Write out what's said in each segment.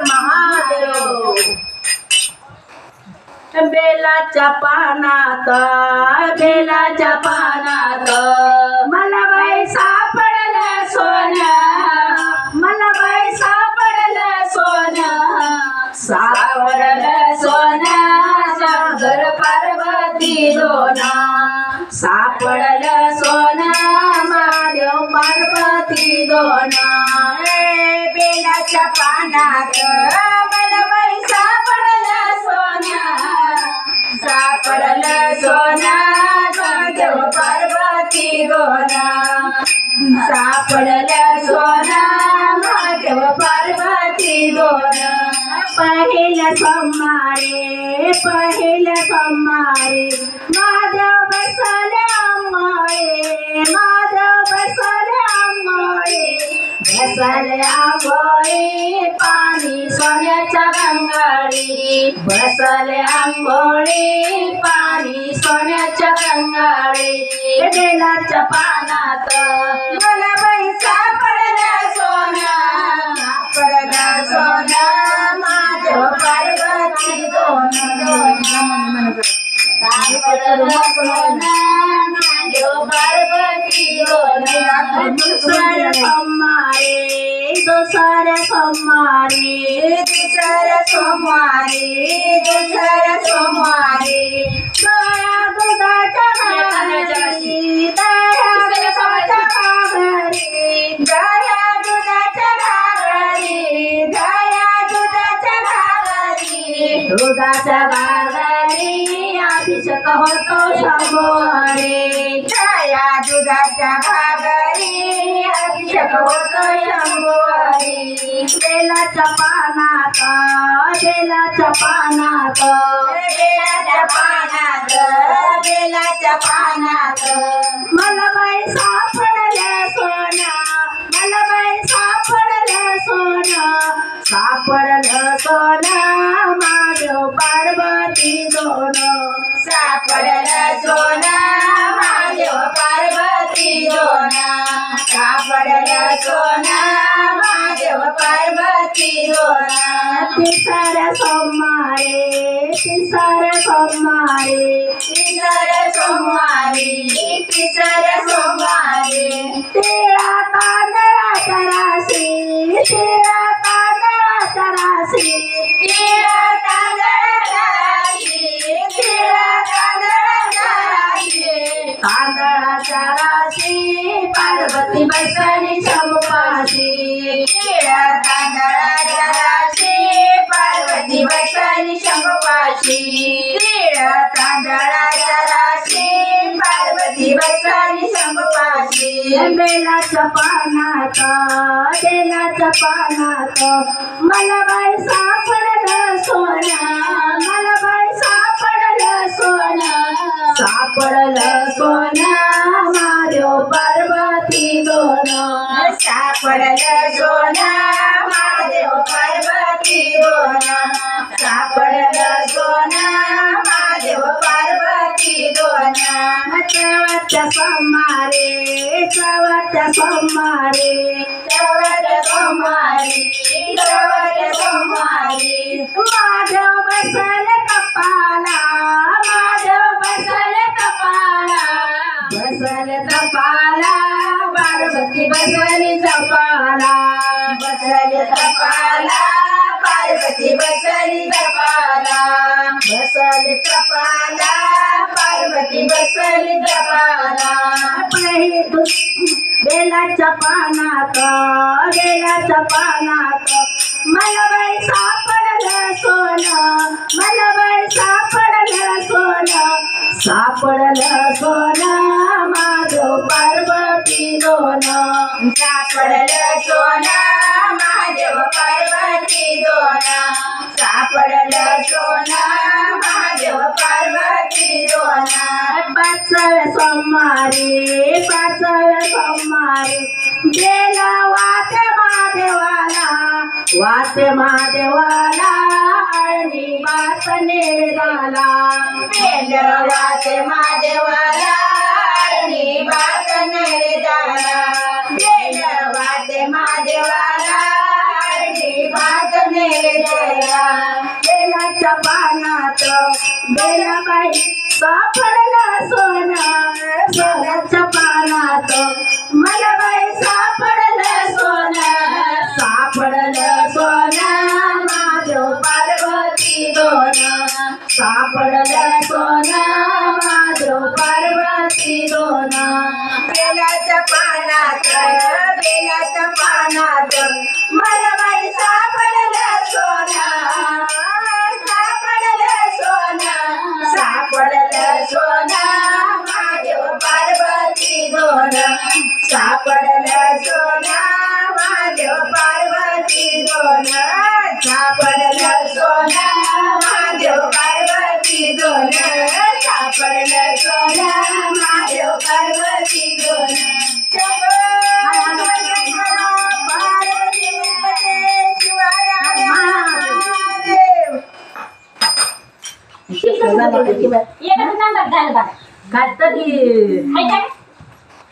महादेव. बेलाच्या पानात बेलाच्या पानात मला बाई सापडलं सोन. मला बाई सापडलं सोनं. सापडलं सोनं. सागर पार्वती दोना. सापडलं सोनं. महादेव पार्वती दोना. बेलाच्या पानात. मला बाई सापडलं सोनं सापडलं सोनं महादेव पार्वती दोना सापडलं सोनं पार्वती सोमारे पहिलं सोमारे महादेव बसल्या आंघोळे बसले आंघोळी पाणी सोन्याच्या गंगाळी बसले आंघोळी पाणी सोन्याच्या गंगाळी बेलाच्या पानात दुसऱ्या सोमारे दुसऱ्या सोमारे दुसऱ्या सोमारे दुसऱ्या दुधाच्या घागरी दया दुधाच्या घागरी दया दुधाच्या घागरी दया दुधाच्या घागरी दुधाच्या घागरी अभिषेक होतो शंभोरे छाया दुधाच्या घागरी अभिषेक होतो शंभोरे बेलाच्या पानात बेलाच्या पानात बेलाच्या पानात बेलाच्या पानात मला बाई सापडलं सोनं मला बाई सापडलं सोना सापडलं सोनं पार्वती दोन. सापडलं सोनं माझं पार्वती दोन सापडलं सोनं माझं पार्वती दोन तिसऱ्या सोमारे तिसऱ्या सोमारे तिसऱ्या सोमारे तिसऱ्या सोमारे तिळा तांदळाच्या पार्वती बसली शंभूपाशी तांदळाच्या राशी पार्वती बसली शंभूपाशी तिळा तांदळाच्या राशी पार्वती बसली शंभूपाशी बेलाच्या पानात बेलाच्या पानात मला बाई सापडलं सोनं मला बाई सापडलं सोनं. सापडलं सोनं. सापडलं सोना महादेव पार्वती दोन सापडलं सोना महादेव पार्वती दोन चवच्या सोमारे चवच्या सोमारे चवच्या सोमारे चवच्या सोमारे माधव बसल कपाला माधव बसल कपाला बसल तपाला पार्वती बसली तपाला बसल तपाला पार्वती बसली तपाला बसल तपाला पार्वती बसली तपाला पही बेलाच्या पानात बेलाच्या पानात मला बाई सापडलं सोनं मला बाई सापडलं सोनं सापडलं सोनं. पार्वती सापडलं सोनं महादेव पार्वती दोन। सापडलं सोनं महादेव पार्वती दोन। पाचळ सोमवारी पाचळ सोमवारी गेला वाते महादेवाला। वाते महादेवाला आणि वात झाला। गेलं वाते महादेवाला आणि महादेवाला. आणि बेलाच्या पानात सापडलं सोना. पानात मला बाई सापडलं सोनं. सापडलं सोना. माझं पार्वती दोन. सापडलं सोना. सापडलं सोनं महादेव पार्वती दोन. सापडलं सोनं महादेव पार्वती दोन. सापडलं सोनं महादेव पार्वती दोन. काय तरी? हाय का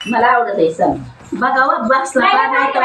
मला आवडत आहे सण बघावं बसला नाही तर